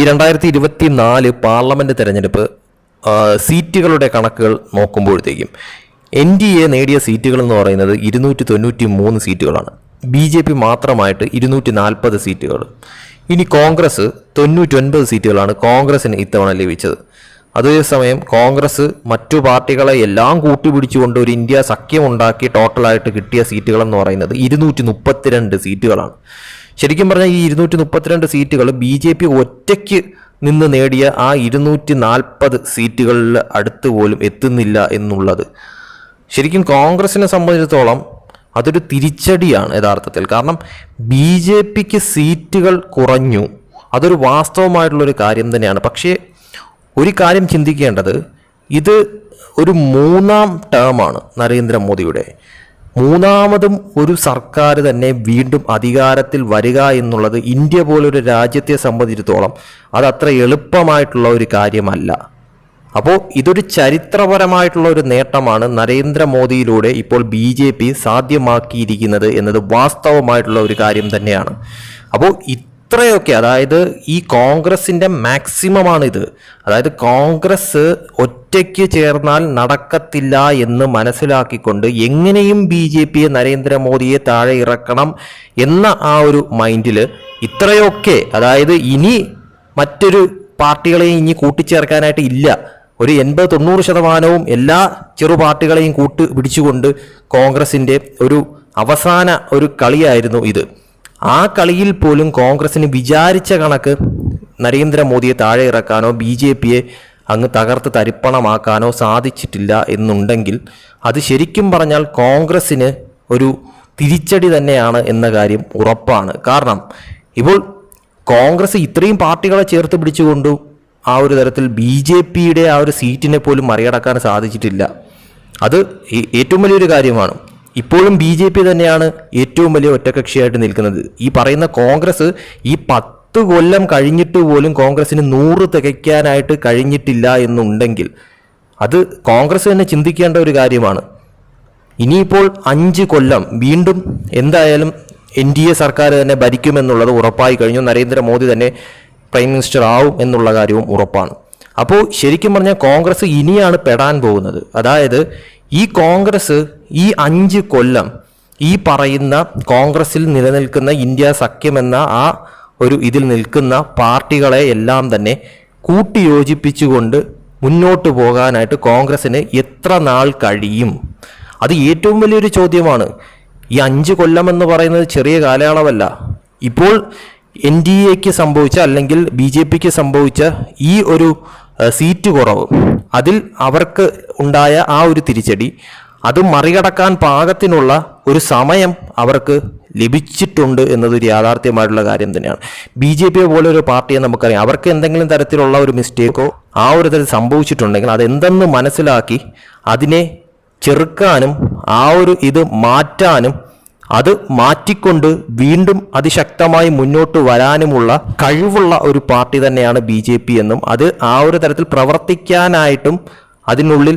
ഈ രണ്ടായിരത്തി ഇരുപത്തി നാല് പാർലമെന്റ് തെരഞ്ഞെടുപ്പ് സീറ്റുകളുടെ കണക്കുകൾ നോക്കുമ്പോഴത്തേക്കും എൻ ഡി എ നേടിയ സീറ്റുകൾ എന്ന് പറയുന്നത് ഇരുന്നൂറ്റി തൊണ്ണൂറ്റി മൂന്ന് സീറ്റുകളാണ്. ബി ജെ പി മാത്രമായിട്ട് ഇരുന്നൂറ്റി നാൽപ്പത് സീറ്റുകൾ. ഇനി കോൺഗ്രസ് തൊണ്ണൂറ്റൊൻപത് സീറ്റുകളാണ് കോൺഗ്രസിന് ഇത്തവണ ലഭിച്ചത്. അതേസമയം കോൺഗ്രസ് മറ്റു പാർട്ടികളെ എല്ലാം കൂട്ടുപിടിച്ചുകൊണ്ട് ഒരു ഇന്ത്യ സഖ്യമുണ്ടാക്കി ടോട്ടലായിട്ട് കിട്ടിയ സീറ്റുകളെന്ന് പറയുന്നത് ഇരുന്നൂറ്റി മുപ്പത്തിരണ്ട് സീറ്റുകളാണ്. ശരിക്കും പറഞ്ഞാൽ ഈ ഇരുന്നൂറ്റി മുപ്പത്തിരണ്ട് സീറ്റുകൾ ബി ജെ പി ഒറ്റയ്ക്ക് നിന്ന് നേടിയ ആ ഇരുന്നൂറ്റി നാൽപ്പത് സീറ്റുകളിൽ അടുത്ത് പോലും എത്തുന്നില്ല എന്നുള്ളത്. ശരിക്കും കോൺഗ്രസിനെ സംബന്ധിച്ചിടത്തോളം അതൊരു തിരിച്ചടിയാണ് യഥാർത്ഥത്തിൽ. കാരണം ബി ജെ പിക്ക് സീറ്റുകൾ കുറഞ്ഞു. അതൊരു വാസ്തവമായിട്ടുള്ളൊരു കാര്യം തന്നെയാണ്. പക്ഷേ ഒരു കാര്യം ചിന്തിക്കേണ്ടത്. ഇത് ഒരു മൂന്നാം ടേമാണ് നരേന്ദ്രമോദിയുടെ. മൂന്നാമതും ഒരു സർക്കാർ തന്നെ വീണ്ടും അധികാരത്തിൽ വരിക എന്നുള്ളത് ഇന്ത്യ പോലൊരു രാജ്യത്തെ സംബന്ധിച്ചിടത്തോളം അത് അത്ര എളുപ്പമായിട്ടുള്ള ഒരു കാര്യമല്ല. അപ്പോൾ ഇതൊരു ചരിത്രപരമായിട്ടുള്ള ഒരു നേട്ടമാണ് നരേന്ദ്രമോദിയിലൂടെ ഇപ്പോൾ ബി ജെ പി സാധ്യമാക്കിയിരിക്കുന്നത് എന്നത് വാസ്തവമായിട്ടുള്ള ഒരു കാര്യം തന്നെയാണ്. അപ്പോൾ ഇത്രയൊക്കെ അതായത് ഈ കോൺഗ്രസിന്റെ മാക്സിമമാണ് ഇത് അതായത് കോൺഗ്രസ് ഒറ്റയ്ക്ക് ചേർന്നാൽ നടക്കത്തില്ല എന്ന് മനസ്സിലാക്കിക്കൊണ്ട് എങ്ങനെയും ബി ജെ പിയെ നരേന്ദ്രമോദിയെ താഴെ ഇറക്കണം എന്ന ആ ഒരു മൈൻഡിൽ ഇത്രയൊക്കെ അതായത് ഇനി മറ്റൊരു പാർട്ടികളെയും ഇനി കൂട്ടിച്ചേർക്കാനായിട്ട് ഇല്ല. ഒരു എൺപത് തൊണ്ണൂറ് ശതമാനവും എല്ലാ ചെറു പാർട്ടികളെയും കൂട്ട് പിടിച്ചുകൊണ്ട് കോൺഗ്രസിന്റെ ഒരു അവസാന ഒരു കളിയായിരുന്നു ഇത്. ആ കളിയിൽ പോലും കോൺഗ്രസിന് വിചാരിച്ച കണക്ക് നരേന്ദ്രമോദിയെ താഴെ ഇറക്കാനോ ബി ജെ പിയെ അങ്ങ് തകർത്ത് തരിപ്പണമാക്കാനോ സാധിച്ചിട്ടില്ല എന്നുണ്ടെങ്കിൽ അത് ശരിക്കും പറഞ്ഞാൽ കോൺഗ്രസ്സിന് ഒരു തിരിച്ചടി തന്നെയാണ് എന്ന കാര്യം ഉറപ്പാണ്. കാരണം ഇപ്പോൾ കോൺഗ്രസ് ഇത്രയും പാർട്ടികളെ ചേർത്ത് പിടിച്ചുകൊണ്ടു ആ ഒരു തരത്തിൽ ബി ജെ പിയുടെ ആ ഒരു സീറ്റിനെ പോലും മറികടക്കാൻ സാധിച്ചിട്ടില്ല. അത് ഏറ്റവും വലിയൊരു കാര്യമാണ്. ഇപ്പോഴും ബി ജെ പി തന്നെയാണ് ഏറ്റവും വലിയ ഒറ്റകക്ഷിയായിട്ട് നിൽക്കുന്നത്. ഈ പറയുന്ന കോൺഗ്രസ് ഈ പത്ത് കൊല്ലം കഴിഞ്ഞിട്ട് പോലും കോൺഗ്രസിന് നൂറ് തികയ്ക്കാനായിട്ട് കഴിഞ്ഞിട്ടില്ല എന്നുണ്ടെങ്കിൽ അത് കോൺഗ്രസ് തന്നെ ചിന്തിക്കേണ്ട ഒരു കാര്യമാണ്. ഇനിയിപ്പോൾ അഞ്ച് കൊല്ലം വീണ്ടും എന്തായാലും എൻ ഡി എ സർക്കാർ തന്നെ ഭരിക്കുമെന്നുള്ളത് ഉറപ്പായി കഴിഞ്ഞു. നരേന്ദ്രമോദി തന്നെ പ്രൈം മിനിസ്റ്റർ ആവും എന്നുള്ള കാര്യവും ഉറപ്പാണ്. അപ്പോൾ ശരിക്കും പറഞ്ഞാൽ കോൺഗ്രസ് ഇനിയാണ് പെടാൻ പോകുന്നത്. അതായത് ഈ കോൺഗ്രസ് ഈ അഞ്ച് കൊല്ലം ഈ പറയുന്ന കോൺഗ്രസിൽ നിലനിൽക്കുന്ന ഇന്ത്യ സഖ്യമെന്ന ആ ഒരു ഇതിൽ നിൽക്കുന്ന പാർട്ടികളെ എല്ലാം തന്നെ കൂട്ടിയോജിപ്പിച്ചുകൊണ്ട് മുന്നോട്ട് പോകാനായിട്ട് കോൺഗ്രസിന് എത്ര നാൾ കഴിയും? അത് ഏറ്റവും വലിയൊരു ചോദ്യമാണ്. ഈ അഞ്ച് കൊല്ലം എന്ന് പറയുന്നത് ചെറിയ കാലയളവല്ല. ഇപ്പോൾ എൻ ഡി എക്ക് സംഭവിച്ച അല്ലെങ്കിൽ ബി ജെ പിക്ക് സംഭവിച്ച ഈ ഒരു സീറ്റ് കുറവ് അതിൽ അവർക്ക് ഉണ്ടായ ആ ഒരു തിരിച്ചടി അത് മറികടക്കാൻ പാകത്തിനുള്ള ഒരു സമയം അവർക്ക് ലഭിച്ചിട്ടുണ്ട് എന്നതൊരു യാഥാർത്ഥ്യമായിട്ടുള്ള കാര്യം തന്നെയാണ്. ബി ജെ പി പോലെ ഒരു പാർട്ടിയെ നമുക്കറിയാം. അവർക്ക് എന്തെങ്കിലും തരത്തിലുള്ള ഒരു മിസ്റ്റേക്കോ ആ ഒരു തരത്തിൽ സംഭവിച്ചിട്ടുണ്ടെങ്കിൽ അതെന്തെന്ന് മനസ്സിലാക്കി അതിനെ ചെറുക്കാനും ആ ഒരു ഇത് മാറ്റാനും അത് മാറ്റിക്കൊണ്ട് വീണ്ടും അതിശക്തമായി മുന്നോട്ട് വരാനുമുള്ള കഴിവുള്ള ഒരു പാർട്ടി തന്നെയാണ് ബി ജെ പി എന്നും അത് ആ ഒരു തരത്തിൽ പ്രവർത്തിക്കാനായിട്ടും അതിനുള്ളിൽ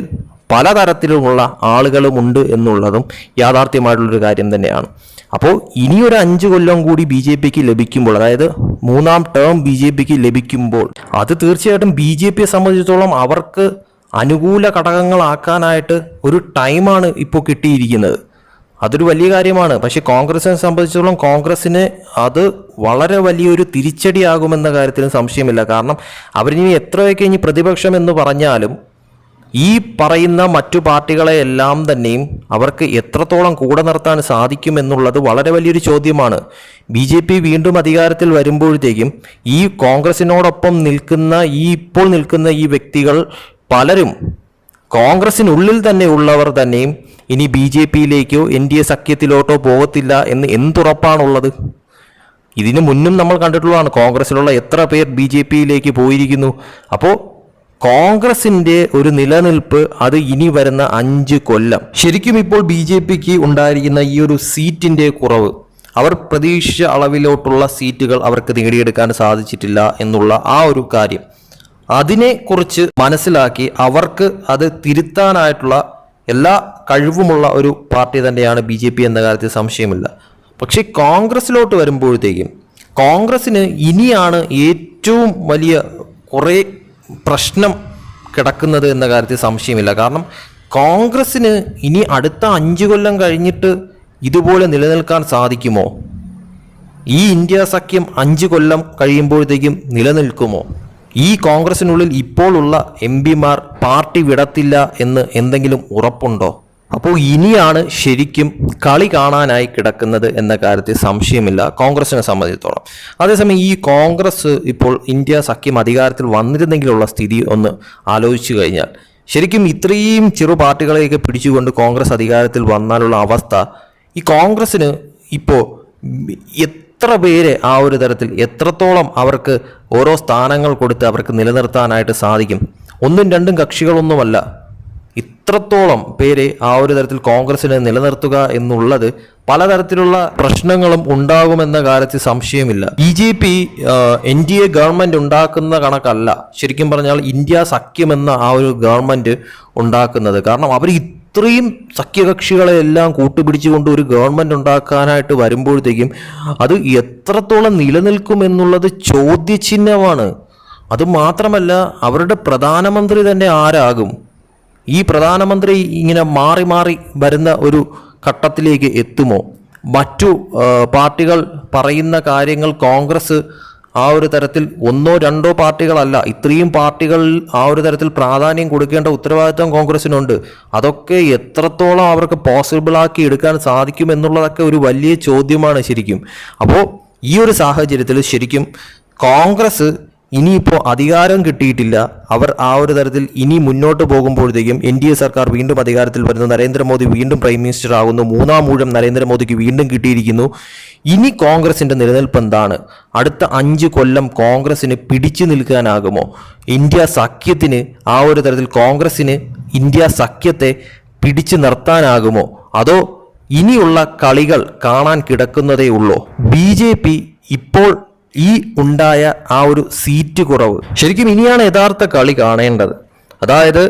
പലതരത്തിലുമുള്ള ആളുകളുമുണ്ട് എന്നുള്ളതും യാഥാർത്ഥ്യമായിട്ടുള്ളൊരു കാര്യം തന്നെയാണ്. അപ്പോൾ ഇനിയൊരു അഞ്ച് കൊല്ലം കൂടി ബി ജെ പിക്ക് ലഭിക്കുമ്പോൾ അതായത് മൂന്നാം ടേം ബി ജെ പിക്ക് ലഭിക്കുമ്പോൾ അത് തീർച്ചയായിട്ടും ബി ജെ പിയെ സംബന്ധിച്ചിടത്തോളം അവർക്ക് അനുകൂല ഘടകങ്ങളാക്കാനായിട്ട് ഒരു ടൈമാണ് ഇപ്പോൾ കിട്ടിയിരിക്കുന്നത്. അതൊരു വലിയ കാര്യമാണ്. പക്ഷേ കോൺഗ്രസിനെ സംബന്ധിച്ചിടത്തോളം കോൺഗ്രസ്സിന് അത് വളരെ വലിയൊരു തിരിച്ചടിയാകുമെന്ന കാര്യത്തിൽ സംശയമില്ല. കാരണം അവരിനി എത്രയൊക്കെ ഇനി പ്രതിപക്ഷം എന്ന് പറഞ്ഞാലും ഈ പറയുന്ന മറ്റു പാർട്ടികളെ എല്ലാം തന്നെയും അവർക്ക് എത്രത്തോളം കൂടെ നിർത്താൻ സാധിക്കുമെന്നുള്ളത് വളരെ വലിയൊരു ചോദ്യമാണ്. ബി ജെ പി വീണ്ടും അധികാരത്തിൽ വരുമ്പോഴത്തേക്കും ഈ കോൺഗ്രസിനോടൊപ്പം നിൽക്കുന്ന ഈ ഇപ്പോൾ നിൽക്കുന്ന ഈ വ്യക്തികൾ പലരും കോൺഗ്രസിനുള്ളിൽ തന്നെ ഉള്ളവർ തന്നെയും ഇനി ബി ജെ പിയിലേക്കോ എൻ ഡി എ സഖ്യത്തിലോട്ടോ പോകത്തില്ല എന്ന് എന്തുറപ്പാണുള്ളത്? ഇതിനു മുന്നും നമ്മൾ കണ്ടിട്ടുള്ളതാണ് കോൺഗ്രസിലുള്ള എത്ര പേർ ബി ജെ പിയിലേക്ക് പോയിരിക്കുന്നു. അപ്പോൾ കോൺഗ്രസിന്റെ ഒരു നിലനിൽപ്പ് അത് ഇനി വരുന്ന അഞ്ച് കൊല്ലം. ശരിക്കും ഇപ്പോൾ ബി ജെ പിക്ക് ഉണ്ടായിരിക്കുന്ന ഈ ഒരു സീറ്റിന്റെ കുറവ് അവർ പ്രതീക്ഷിച്ച അളവിലോട്ടുള്ള സീറ്റുകൾ അവർക്ക് നേടിയെടുക്കാൻ സാധിച്ചിട്ടില്ല എന്നുള്ള ആ ഒരു കാര്യം. അതിനെക്കുറിച്ച് മനസ്സിലാക്കി അവർക്ക് അത് തിരുത്താനായിട്ടുള്ള എല്ലാ കഴിവുമുള്ള ഒരു പാർട്ടി തന്നെയാണ് ബി ജെ പി എന്ന കാര്യത്തിൽ സംശയമില്ല. പക്ഷേ കോൺഗ്രസിലോട്ട് വരുമ്പോഴത്തേക്കും കോൺഗ്രസിന് ഇനിയാണ് ഏറ്റവും വലിയ കുറേ പ്രശ്നം കിടക്കുന്നത് എന്ന കാര്യത്തിൽ സംശയമില്ല. കാരണം കോൺഗ്രസ്സിന് ഇനി അടുത്ത അഞ്ച് കൊല്ലം കഴിഞ്ഞിട്ട് ഇതുപോലെ നിലനിൽക്കാൻ സാധിക്കുമോ? ഈ ഇന്ത്യ സഖ്യം അഞ്ച് കൊല്ലം കഴിയുമ്പോഴത്തേക്കും നിലനിൽക്കുമോ? ഈ കോൺഗ്രസിനുള്ളിൽ ഇപ്പോഴുള്ള എം പിമാർ പാർട്ടി വിടത്തില്ല എന്ന് എന്തെങ്കിലും ഉറപ്പുണ്ടോ? അപ്പോൾ ഇനിയാണ് ശരിക്കും കളി കാണാനായി കിടക്കുന്നത് എന്ന കാര്യത്തിൽ സംശയമില്ല. കോൺഗ്രസിനെ സംബന്ധിച്ചിടത്തോളം. അതേസമയം ഈ കോൺഗ്രസ് ഇപ്പോൾ ഇന്ത്യ സഖ്യം അധികാരത്തിൽ വന്നിരുന്നെങ്കിലുള്ള സ്ഥിതി ഒന്ന് ആലോചിച്ചു കഴിഞ്ഞാൽ. ശരിക്കും ഇത്രയും ചെറു പാർട്ടികളെയൊക്കെ പിടിച്ചുകൊണ്ട് കോൺഗ്രസ് അധികാരത്തിൽ വന്നാലുള്ള അവസ്ഥ ഈ കോൺഗ്രസ്സിന് ഇപ്പോൾ എത്ര പേര് ആ ഒരു തരത്തിൽ എത്രത്തോളം അവർക്ക് ഓരോ സ്ഥാനങ്ങൾ കൊടുത്ത് അവർക്ക് നിലനിർത്താനായിട്ട് സാധിക്കും? ഒന്നും രണ്ടും കക്ഷികളൊന്നുമല്ല. ഇത്രത്തോളം പേരെ ആ ഒരു തരത്തിൽ കോൺഗ്രസിനെ നിലനിർത്തുക എന്നുള്ളത് പലതരത്തിലുള്ള പ്രശ്നങ്ങളും ഉണ്ടാകുമെന്ന കാര്യത്തിൽ സംശയമില്ല. B J P N D A government ഉണ്ടാക്കുന്ന കണക്കല്ല ശരിക്കും പറഞ്ഞാൽ ഇന്ത്യ സഖ്യമെന്ന ആ ഒരു ഗവൺമെന്റ് ഉണ്ടാക്കുന്നത്. കാരണം അവർ ഇത്രയും സഖ്യകക്ഷികളെ എല്ലാം കൂട്ടുപിടിച്ചുകൊണ്ട് ഒരു ഗവൺമെന്റ് ഉണ്ടാക്കാനായിട്ട് വരുമ്പോഴത്തേക്കും അത് എത്രത്തോളം നിലനിൽക്കും എന്നുള്ളത് ചോദ്യചിഹ്നമാണ്. അത് മാത്രമല്ല അവരുടെ പ്രധാനമന്ത്രി തന്നെ ആരാകും? ഈ പ്രധാനമന്ത്രി ഇങ്ങനെ മാറി മാറി വരുന്ന ഒരു ഘട്ടത്തിലേക്ക് എത്തുമോ? മറ്റു പാർട്ടികൾ പറയുന്ന കാര്യങ്ങൾ കോൺഗ്രസ് ആ ഒരു തരത്തിൽ ഒന്നോ രണ്ടോ പാർട്ടികളല്ല. ഇത്രയും പാർട്ടികൾ ആ ഒരു തരത്തിൽ പ്രാധാന്യം കൊടുക്കേണ്ട ഉത്തരവാദിത്വം കോൺഗ്രസിനുണ്ട്. അതൊക്കെ എത്രത്തോളം അവർക്ക് പോസിബിളാക്കി എടുക്കാൻ സാധിക്കും എന്നുള്ളതൊക്കെ ഒരു വലിയ ചോദ്യമാണ് ശരിക്കും. അപ്പോൾ ഈ ഒരു സാഹചര്യത്തിൽ ശരിക്കും കോൺഗ്രസ് ഇനിയിപ്പോൾ അധികാരം കിട്ടിയിട്ടില്ല. അവർ ആ ഒരു തരത്തിൽ ഇനി മുന്നോട്ട് പോകുമ്പോഴത്തേക്കും എൻ ഡി എ സർക്കാർ വീണ്ടും അധികാരത്തിൽ വരുന്നു. നരേന്ദ്രമോദി വീണ്ടും പ്രൈം മിനിസ്റ്റർ ആകുന്നു. മൂന്നാം ഊഴം നരേന്ദ്രമോദിക്ക് വീണ്ടും കിട്ടിയിരിക്കുന്നു. ഇനി കോൺഗ്രസിന്റെ നിലനിൽപ്പ് എന്താണ്? അടുത്ത അഞ്ച് കൊല്ലം കോൺഗ്രസിന് പിടിച്ചു നിൽക്കാനാകുമോ? ഇന്ത്യ സഖ്യത്തിന് ആ ഒരു തരത്തിൽ കോൺഗ്രസിന് ഇന്ത്യ സഖ്യത്തെ പിടിച്ചു നിർത്താനാകുമോ? അതോ ഇനിയുള്ള കളികൾ കാണാൻ കിടക്കുന്നതേ ഉള്ളൂ? ബി ജെ പി ഇപ്പോൾ ഈ ഉണ്ടായ ആ ഒരു സീറ്റ് കുറവ് ശരിക്കും ഇനിയാണ് യഥാർത്ഥ കളി കാണേണ്ടത്. അതായത്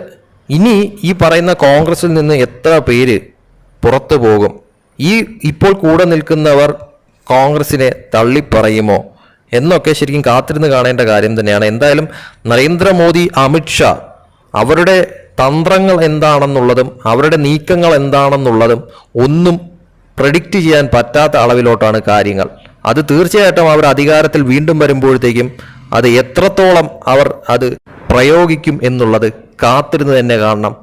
ഇനി ഈ പറയുന്ന കോൺഗ്രസിൽ നിന്ന് എത്ര പേര് പുറത്തു പോകും? ഈ ഇപ്പോൾ കൂടെ നിൽക്കുന്നവർ കോൺഗ്രസിനെ തള്ളിപ്പറയുമോ? എന്നൊക്കെ ശരിക്കും കാത്തിരുന്ന് കാണേണ്ട കാര്യം തന്നെയാണ്. എന്തായാലും നരേന്ദ്രമോദി അമിത്ഷാ അവരുടെ തന്ത്രങ്ങൾ എന്താണെന്നുള്ളതും അവരുടെ നീക്കങ്ങൾ എന്താണെന്നുള്ളതും ഒന്നും പ്രഡിക്റ്റ് ചെയ്യാൻ പറ്റാത്ത അളവിലോട്ടാണ് കാര്യങ്ങൾ. അത് തീർച്ചയായിട്ടും അവർ അധികാരത്തിൽ വീണ്ടും വരുമ്പോഴത്തേക്കും അത് എത്രത്തോളം അവർ അത് പ്രയോഗിക്കും എന്നുള്ളത് കാത്തിരുന്ന് തന്നെ കാണണം.